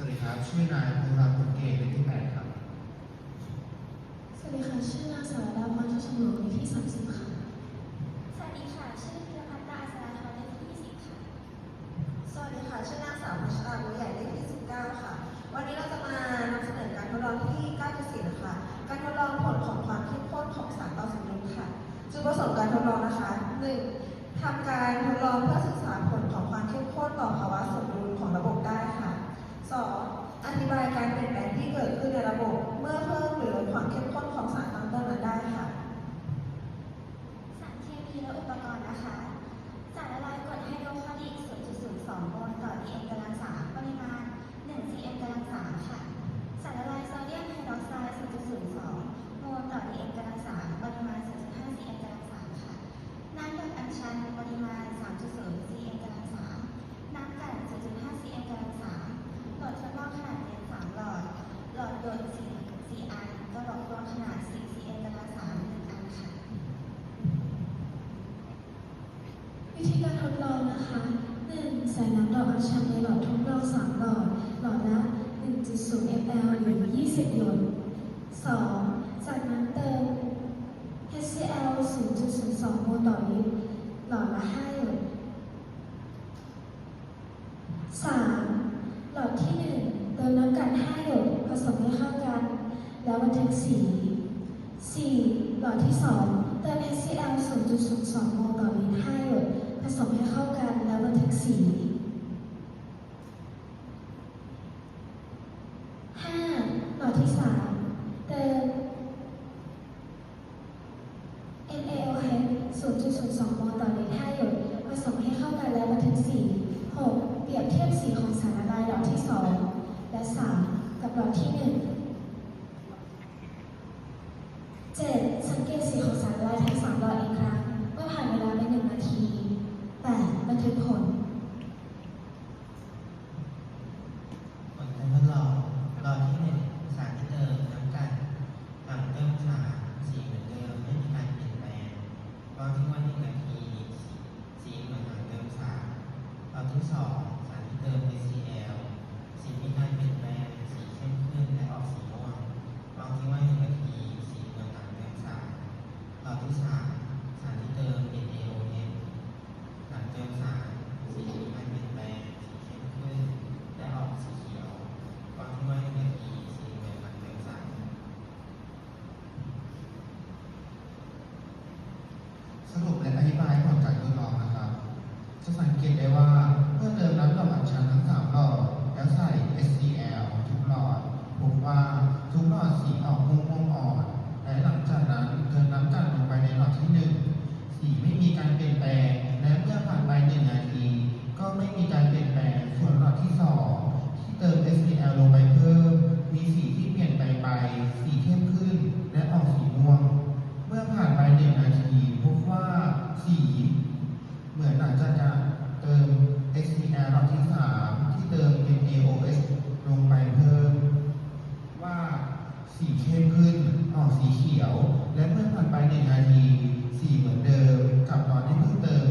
วัสดีครับ ชื่อนายพงราพลเกตเลขที่แปดครับ สวัสดีค่ะ ชื่อนางสาวดาวพรเจ้าชมหลวงเลขที่สามสิบค่ะ สวัสดีค่ะ ชื่อพิรพัฒน์ตาอัศราธรเลขที่20ค่ะ สวัสดีค่ะ ชื่อนางสาวพัชราบุญใหญ่เลขที่19ค่ะ วันนี้เราจะมานำเสนอการทดลองที่9.4นะคะ การทดลองผลของความเข้มข้นของสารต่อสมดุลค่ะ จุดประสงค์การทดลองนะคะ 1. ทำการทดลองเพื่อศึกษาผลของความเข้มข้นต่อภาวะสมดุลของระบบได้ค่ะ 2. อธิบายการเปลี่ยนแปลงที่เกิดขึ้นในระบบ เมื่อเพิ่มหรือลดความเข้มข้นของสารตั้งต้นนั้นได้ค่ะ สารเคมีและอุปกรณ์นะคะ สารละลายกรดไฮโดรคลอริก 0.02 โมลต่อ dm กำลัง3ปริมาณ 1 cm กำลัง3ค่ะ สารละลายโซเดียมไฮดรอกไซด์ 0.02 โมลต่อ dm กำลัง3ปริมาณ 0.5 cm กำลัง3ค่ะ น้ำหยดอัญชันปริมาณ 3.0 cm กำลัง3น้ำกลั่น 0.5 cm กำลัง3หลอดทดลองขนาดเป็น3หลอด หลอดหยด4 4อันกระบอกรวมขนาด 4 cm กำลัง3 1อันค่ะ วิธีการทดลองนะคะ 1. ใส่น้ำดอกอัญชันในหลอดทดลอง3หลอด หลอดละ 1.0 ml หรือ 20 หยด 2. จากนั้นเติม HCl 0.02 โมลต่อลิตร หลอดละ 5 หยด 3. หลอดที่ 1 เติมน้ำกัน 5 หยด ผสมให้เข้ากัน แล้วบันทึกสี 4. หลอดที่ 2 เติม HCl 0.02 โมลต่อลิตร5หยด ผสมให้เข้ากันแล้วบันทึกสี 5. หลอดที่ 3 เติม NaOH 0.02โมลต่อลิตร5หยดผสมให้เข้ากันแล้วบันทึกสี 6. เปรียบเทียบสีของสารละลายหลอดที่ 2 และ 3 กับหลอดที่ 1 7. สังเกตสีของสารละลายทั้ง 3 หลอดอีกครั้ง เมื่อผ่านเวลาไป1นาที 8. บันทึกผล ผลการทดลองรอที่หนึ่งสารที่เดิมน้ำกันหลังเติมสารสีเหมือนเดิมไม่มีการเปลี่ยนแปลงรอทิ้งไว้หนึ่งนาทีสีเหมือนหลังเติมสารรอ ที่สองสารที่เติม HCl สีมีการเปลี่ยนแปลงสีเข้มขึ้นและออกสีม่วงรอทิ้งไว้หนึ่งนาทีสีเหมือนหลังเติมสารรอที่สามสารที่เติม NaOH หลังเติมสารสีมีการเปลี่ยนแปลงสีเข้มขึ้นและออกสีเขียวก่อนที่ว่าหนึ่งนาทีสีเหมือนหลังเติมสารสรุปและอธิบายผลการทดลองนะครับจะสังเกตได้ว่า ว่าทุกหลอดสีออกม่วงม่วงอ่อน และหลังจากนั้นเติมน้ำกันลงไปในหลอดที่หนึ่งสีไม่มีการเปลี่ยนแปลง และเมื่อผ่านไปหนึ่งนาที ก็ไม่มีการเปลี่ยนแปลง ส่วนหลอดที่สองที่เติม SPL ลงไปเพิ่ม มีสีที่เปลี่ยนไปไป สีเข้มขึ้น และออกสีม่วง เมื่อผ่านไปหนึ่งนาที พบว่าสี เหมือนหลังจากการเติม SPL หลอดที่สามที่เติม NaOH ลงไปเพิ่ม สีเข้มขึ้นออกสีเขียว และเมื่อผ่านไปหนึ่งนาที สีเหมือนเดิม กับตอนที่เพิ่งเติม